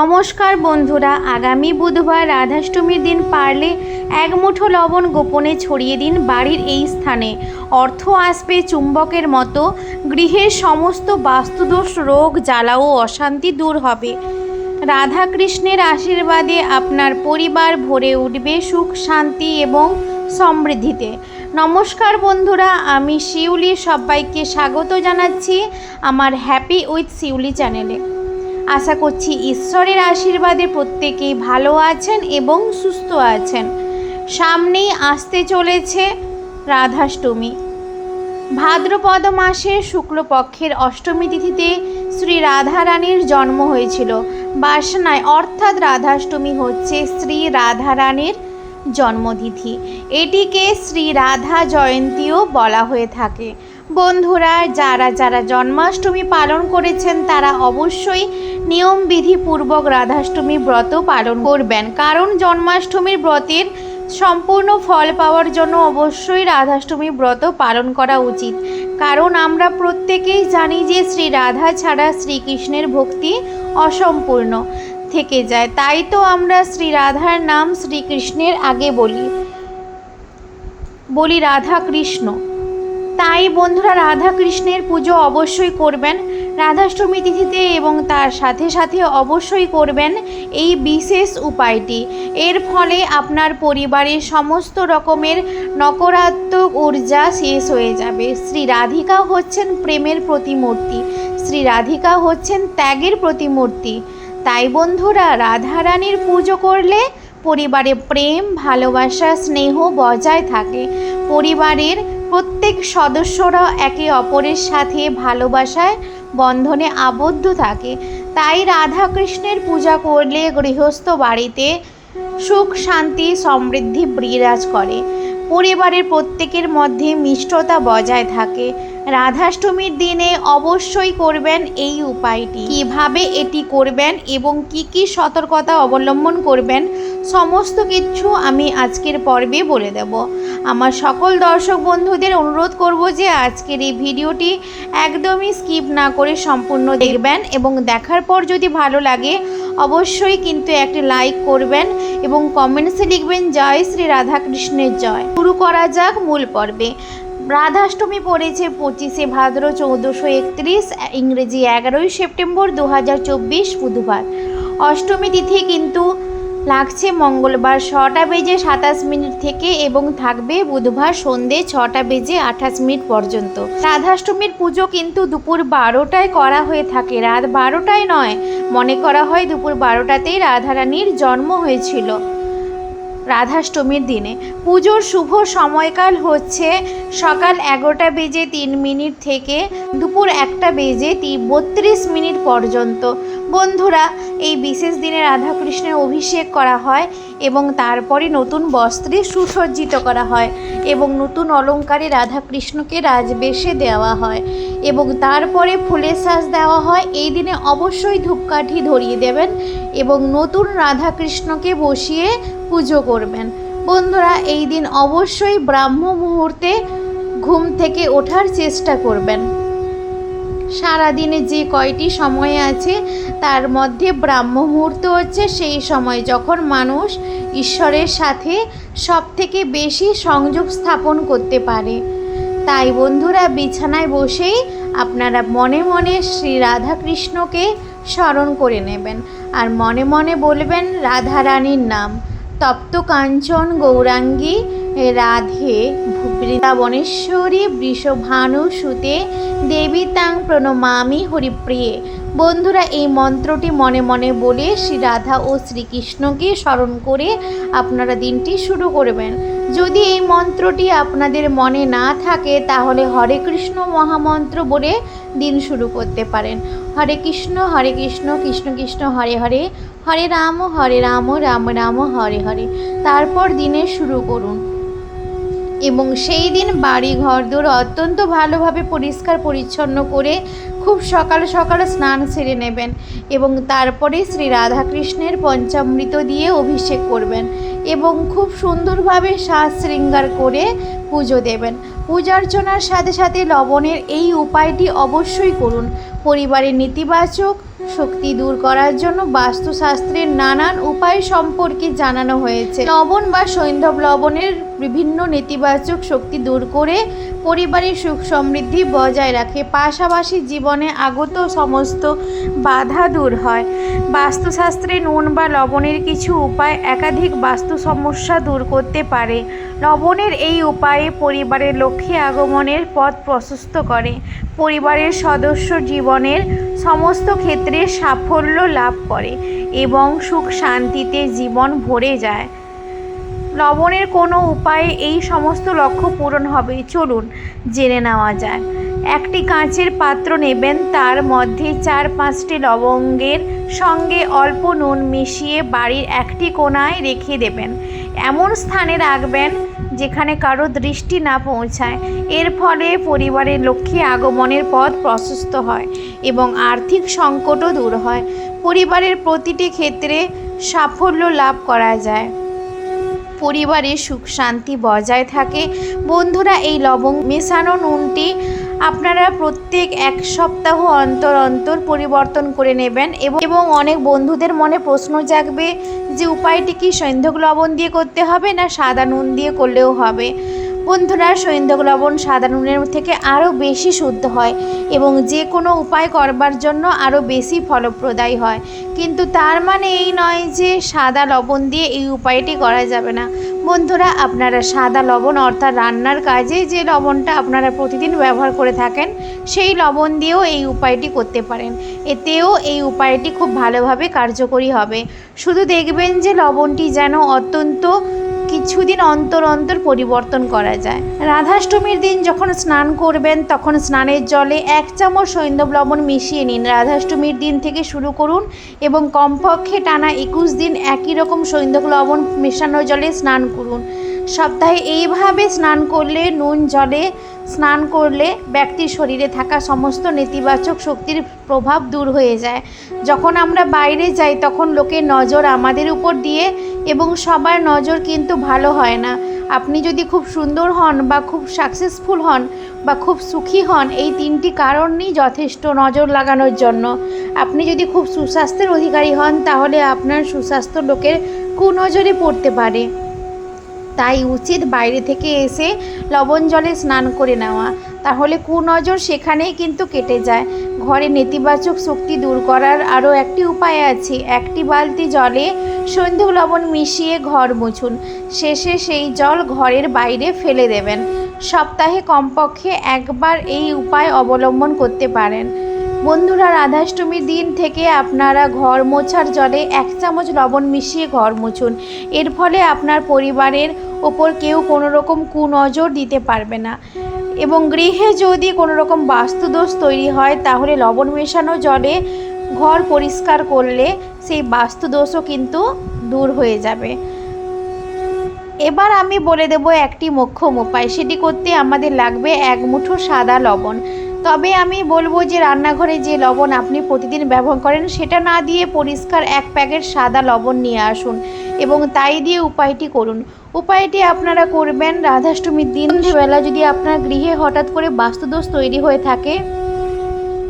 নমস্কার বন্ধুরা, আগামী বুধবার রাধাষ্টমীর দিন পারলে এক মুঠো লবণ গোপনে ছড়িয়ে দিন বাড়ির এই স্থানে। অর্থ আসবে চুম্বকের মতো, গৃহের সমস্ত বাস্তুদোষ, রোগ, জ্বালা ও অশান্তি দূর হবে। রাধা কৃষ্ণের আশীর্বাদে আপনার পরিবার ভরে উঠবে সুখ, শান্তি এবং সমৃদ্ধিতে। নমস্কার বন্ধুরা, আমি শিউলি, সবাইকে স্বাগত জানাচ্ছি আমার হ্যাপি উইথ শিউলি চ্যানেলে। আশা করছি ঈশ্বরের আশীর্বাদে প্রত্যেকেই ভালো আছেন এবং সুস্থ আছেন। সামনেই আসতে চলেছে রাধাষ্টমী। ভাদ্রপদ মাসের শুক্লপক্ষের অষ্টমী তিথিতে শ্রী রাধারানীর জন্ম হয়েছিল। বাসনায় অর্থাৎ রাধাষ্টমী হচ্ছে শ্রী রাধারানীর জন্মতিথি। এটিকে শ্রী রাধা জয়ন্তীও বলা হয়ে থাকে। বন্ধুরা, যারা যারা জন্মাষ্টমী পালন করেছেন, তারা অবশ্যই নিয়মবিধিপূর্বক রাধাষ্টমী ব্রত পালন করবেন। কারণ জন্মাষ্টমীর ব্রতের সম্পূর্ণ ফল পাওয়ার জন্য অবশ্যই রাধাষ্টমী ব্রত পালন করা উচিত। কারণ আমরা প্রত্যেকেই জানি যে শ্রী রাধা ছাড়া শ্রীকৃষ্ণের ভক্তি অসম্পূর্ণ থেকে যায়। তাই তো আমরা শ্রী রাধার নাম শ্রীকৃষ্ণের আগে বলি। বলি রাধা কৃষ্ণ। তাই বন্ধুরা রাধা কৃষ্ণের পুজো অবশ্যই করবেন। রাধাষ্টমী তিথিতে এবং তার সাথে সাথে অবশ্যই করবেন এই বিশেষ উপায়টি। এর ফলে আপনার পরিবারের সমস্ত রকমের নকারাত্মক ঊর্জা শেষ হয়ে যাবে। শ্রী রাধিকা হচ্ছেন প্রেমের প্রতিমূর্তি। শ্রী রাধিকা হচ্ছেন ত্যাগের প্রতিমূর্তি। তাই বন্ধুরা রাধারানীর পুজো করলে পরিবারে প্রেম, ভালোবাসা, স্নেহ বজায় থাকে। পরিবারের প্রত্যেক সদস্যরা একে অপরের সাথে ভালোবাসায় বন্ধনে আবদ্ধ থাকে। তাই রাধাকৃষ্ণের পূজা করলে গৃহস্থ বাড়িতে সুখ, শান্তি, সমৃদ্ধি বিরাজ করে। পরিবারের প্রত্যেকের মধ্যে মিষ্টতা বজায় থাকে। রাধাষ্টমীর দিনে অবশ্যই করবেন এই উপায়টি। কীভাবে এটি করবেন এবং কি কি সতর্কতা অবলম্বন করবেন, সমস্ত কিছু আমি আজকের পর্বে বলে দেব। আমার সকল দর্শক বন্ধুদের অনুরোধ করব যে আজকের এই ভিডিওটি একদমই স্কিপ না করে সম্পূর্ণ দেখবেন এবং দেখার পর যদি ভালো লাগে, অবশ্যই কিন্তু একটি লাইক করবেন এবং কমেন্টসে লিখবেন, জয় শ্রী রাধাকৃষ্ণের জয়। শুরু করা যাক মূল পর্বে। রাধাষ্টমী পড়েছে পঁচিশে ভাদ্র চৌদ্দশো একত্রিশ, ইংরেজি এগারোই সেপ্টেম্বর দু হাজার চব্বিশ বুধবার। অষ্টমী তিথি কিন্তু লাগছে মঙ্গলবার ছটা বেজে সাতাশ মিনিট থেকে এবং থাকবে বুধবার সন্ধে ছটা বেজে আঠাশ মিনিট পর্যন্ত। রাধাষ্টমীর পুজো কিন্তু দুপুর বারোটায় করা হয়ে থাকে, রাত বারোটায় নয়। মনে করা হয় দুপুর বারোটাতেই রাধারানীর জন্ম হয়েছিল। রাধাষ্টমীর দিনে। পুজোর শুভ সময়কাল হচ্ছে সকাল এগারোটা বেজে তিন মিনিট থেকে দুপুর একটা বেজে তি বত্রিশ মিনিট পর্যন্ত। বন্ধুরা, এই বিশেষ দিনে রাধাকৃষ্ণের অভিষেক করা হয় এবং তারপরে নতুন বস্ত্রে সুসজ্জিত করা হয় এবং নতুন অলঙ্কারে রাধাকৃষ্ণকে রাজবেশে দেওয়া হয় এবং তারপরে ফুলের সাজ দেওয়া হয়। এই দিনে অবশ্যই ধূপকাঠি ধরিয়ে দেবেন এবং নতুন রাধাকৃষ্ণকে বসিয়ে পুজো করবেন। বন্ধুরা, এই দিন অবশ্যই ব্রাহ্ম মুহূর্তে ঘুম থেকে ওঠার চেষ্টা করবেন। সারাদিনে যে কয়টি সময় আছে, তার মধ্যে ব্রাহ্ম মুহূর্ত হচ্ছে সেই সময় যখন মানুষ ঈশ্বরের সাথে সব থেকে বেশি সংযোগ স্থাপন করতে পারে। তাই বন্ধুরা, বিছানায় বসেই আপনারা মনে মনে শ্রী রাধাকৃষ্ণকে স্মরণ করে নেবেন আর মনে মনে বলবেন, রাধারানীর নাম, তপ্ত কাঞ্চন গৌরাঙ্গী রাধে বৃন্দাবনেশ্বরী বৃষভানু সুতে দেবী তাং প্রণমামি হরিপ্রিয়ে। বন্ধুরা, এই মন্ত্রটি মনে মনে বলে শ্রী রাধা ও শ্রীকৃষ্ণকে স্মরণ করে আপনারা দিনটি শুরু করবেন। যদি এই মন্ত্রটি আপনাদের মনে না থাকে, তাহলে হরে কৃষ্ণ মহামন্ত্র বলে দিন শুরু করতে পারেন। হরে কৃষ্ণ হরে কৃষ্ণ কৃষ্ণ কৃষ্ণ, হরে হরে হরে রাম হরে রাম রাম রাম, হরে হরে। তারপর দিনে শুরু করুন। এবং সেই দিন বাড়ি ঘরদোর অত্যন্ত ভালোভাবে পরিষ্কার পরিচ্ছন্ন করে খুব সকাল সকাল স্নান সেরে নেবেন এবং তারপরে শ্রী রাধাকৃষ্ণের পঞ্চামৃত দিয়ে অভিষেক করবেন এবং খুব সুন্দরভাবে সাজ শৃঙ্গার করে পুজো দেবেন। পূজার্চনার সাথে সাথে লবণের এই উপায়টি অবশ্যই করুন। পরিবারের নেতিবাচক শক্তি দূর করার জন্য বাস্তুশাস্ত্রের নানান উপায় সম্পর্কে জানানো হয়েছে। লবণ বা সৈন্ধব লবণের বিভিন্ন নেতিবাচক শক্তি দূর করে পরিবারের সুখ সমৃদ্ধি বজায় রাখে। পাশাপাশি জীবনে আগত সমস্ত বাধা দূর হয়। বাস্তুশাস্ত্রে নুন বা লবণের কিছু উপায় একাধিক বাস্তু সমস্যা দূর করতে পারে। লবণের এই উপায়ে পরিবারের লক্ষ্মী আগমনের পথ প্রশস্ত করে। পরিবারের সদস্য জীবনের সমস্ত ক্ষেত্রে সাফল্য লাভ করে এবং সুখ শান্তিতে জীবন ভরে যায়। লবণের কোনো উপায়ে এই সমস্ত লক্ষ্য পূরণ হবে? চলুন জেনে নেওয়া যায় একটি কাঁচের পাত্র নেবেন, তার মধ্যে চার পাঁচটি লবঙ্গের সঙ্গে অল্প নুন মিশিয়ে বাড়ির একটি কোণায় রেখে দেবেন। এমন স্থানে রাখবেন যেখানে কারও দৃষ্টি না পৌঁছায়। এর ফলে পরিবারের লক্ষ্মী আগমনের পথ প্রশস্ত হয় এবং আর্থিক সংকটও দূর হয়। পরিবারের প্রতিটি ক্ষেত্রে সাফল্য লাভ করা যায়। পরিবারে সুখ শান্তি বজায় থাকে। বন্ধুরা, এই লবঙ্গ মেশানো নুনটি আপনারা প্রত্যেক এক সপ্তাহ অন্তর অন্তর পরিবর্তন করে নেবেন এবং অনেক বন্ধুদের মনে প্রশ্ন জাগবে যে উপায়টি কি সন্ধ্যক লবণ দিয়ে করতে হবে না সাদা নুন দিয়ে করলেও হবে? বন্ধুরা সৈন্ধক লবণ সাদা নুনের থেকে আরও বেশি শুদ্ধ হয় এবং যে কোনো উপায় করবার জন্য আরও বেশি ফলপ্রদায়ী হয়। কিন্তু তার মানে এই নয় যে সাদা লবণ দিয়ে এই উপায়টি করা যাবে না। বন্ধুরা, আপনারা সাদা লবণ অর্থাৎ রান্নার কাজে যে লবণটা আপনারা প্রতিদিন ব্যবহার করে থাকেন, সেই লবণ দিয়েও এই উপায়টি করতে পারেন। এতেও এই উপায়টি খুব ভালোভাবে কার্যকরী হবে। শুধু দেখবেন যে লবণটি যেন অত্যন্ত কিছুদিন অন্তর অন্তর পরিবর্তন করা যায়। রাধাষ্টমীর দিন যখন স্নান করবেন, তখন স্নানের জলে এক চামচ সৈন্দব লবণ মিশিয়ে নিন। রাধাষ্টমীর দিন থেকে শুরু করুন এবং কমপক্ষে টানা একুশ দিন একই রকম সৈন্দব লবণ মেশানো জলে স্নান করুন। সপ্তাহে এইভাবে স্নান করলে, নুন, জলে স্নান করলে ব্যক্তির শরীরে থাকা সমস্ত নেতিবাচক শক্তির প্রভাব দূর হয়ে যায়। যখন আমরা বাইরে যাই, তখন লোকের নজর আমাদের উপর দিয়ে এবং সবার নজর কিন্তু ভালো হয় না। আপনি যদি খুব সুন্দর হন বা খুব সাকসেসফুল হন বা খুব সুখী হন, এই তিনটি কারণই যথেষ্ট নজর লাগানোর জন্য। আপনি যদি খুব সুস্বাস্থ্যের অধিকারী হন, তাহলে আপনার সুস্বাস্থ্য লোকের কুনজরে পড়তে পারে। তাই উচিত বাইরে থেকে এসে লবণ জলে স্নান করে নেওয়া। তাহলে কুনজর সেখানেই কিন্তু কেটে যায়। ঘরে নেতিবাচক শক্তি দূর করার আরও একটি উপায় আছে। একটি বালতি জলে সন্ধে লবণ মিশিয়ে ঘর মুছুন। শেষে সেই জল ঘরের বাইরে ফেলে দেবেন। সপ্তাহে কমপক্ষে একবার এই উপায় অবলম্বন করতে পারেন। বন্ধুরা, রাধাষ্টমীর দিন থেকে আপনারা ঘর মোছার জলে এক চামচ লবণ মিশিয়ে ঘর মুছুন। এর ফলে আপনার পরিবারের ওপর কেউ কোনো রকম কুনজর দিতে পারবে না। এবং গৃহে যদি কোনো রকম বাস্তুদোষ তৈরি হয়, তাহলে লবণ মেশানো জলে ঘর পরিষ্কার করলে সেই বাস্তুদোষও কিন্তু দূর হয়ে যাবে। এবার আমি বলে দেব একটি মোক্ষম উপায়। সেটি করতে আমাদের লাগবে এক মুঠো সাদা লবণ। তবে আমি বলব যে রান্নাঘরে যে লবণ আপনি প্রতিদিন ব্যবহার করেন, সেটা না দিয়ে পরিষ্কার এক প্যাকেট সাদা লবণ নিয়ে আসুন এবং তাই দিয়ে উপায়টি করুন। উপায়টি আপনারা করবেন রাধাষ্টমীর দিন। বেলা যদি আপনার গৃহে হঠাৎ করে বাস্তুদোষ তৈরি হয়ে থাকে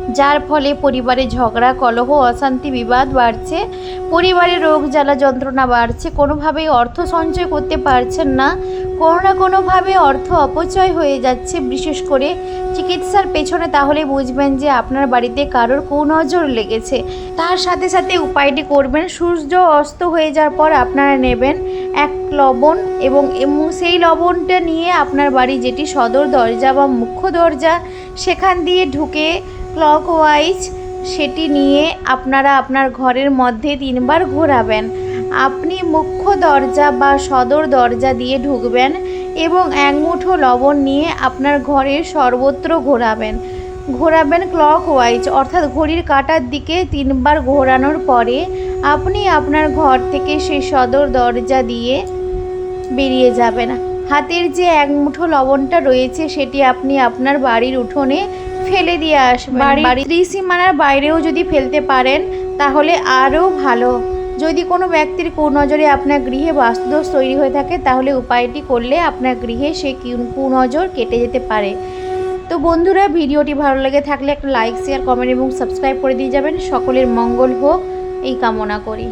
যার ফলে পরিবারে ঝগড়া, কলহ, অশান্তি, বিবাদ বাড়ছে। পরিবারে রোগ, জ্বালা, যন্ত্রণা বাড়ছে। কোনোভাবেই অর্থ সঞ্চয় করতে পারছেন না। কোনো না কোনোভাবে অর্থ অপচয় হয়ে যাচ্ছে। বিশেষ করে চিকিৎসার পেছনে তাহলে বুঝবেন যে আপনার বাড়িতে কারোর কুনজর লেগেছে। তার সাথে সাথে উপায়টি করবেন। সূর্য অস্ত হয়ে যাওয়ার পর আপনারা নেবেন এক লবণ এবং সেই লবণটা নিয়ে আপনার বাড়ি যেটি সদর দরজা বা মুখ্য দরজা, সেখান দিয়ে ঢুকে ক্লকওয়াইজ সেটি নিয়ে আপনারা আপনার ঘরের মধ্যে তিনবার ঘোরাবেন। আপনি মুখ্য দরজা বা সদর দরজা দিয়ে ঢুকবেন এবং এক মুঠো লবণ নিয়ে আপনার ঘরের সর্বত্র ঘোরাবেন। ঘোরাবেন ক্লক ওয়াইজ অর্থাৎ ঘড়ির কাঁটার দিকে তিনবার ঘোরানোর পরে আপনি আপনার ঘর থেকে সেই সদর দরজা দিয়ে বেরিয়ে যাবেন। হাতের যে এক মুঠো লবণটা রয়েছে সেটি আপনি আপনার বাড়ির উঠোনে ফেলে দিয়ে আসবেন। বাড়ির ত্রিসীমানার বাইরেও যদি ফেলতে পারেন তাহলে আরও ভালো। যদি কোনো ব্যক্তির কুনজরে আপনার গৃহে বাস্তুদোষ তৈরি হয়ে থাকে তাহলে উপায়টি করলে আপনার গৃহে সেই কুনজর কেটে যেতে পারে। তো তো বন্ধুরা ভিডিওটি ভালো লেগে থাকলে একটা লাইক শেয়ার কমেন্ট এবং সাবস্ক্রাইব করে দিয়ে যাবেন। সকলের মঙ্গল হোক। এই কামনা করি।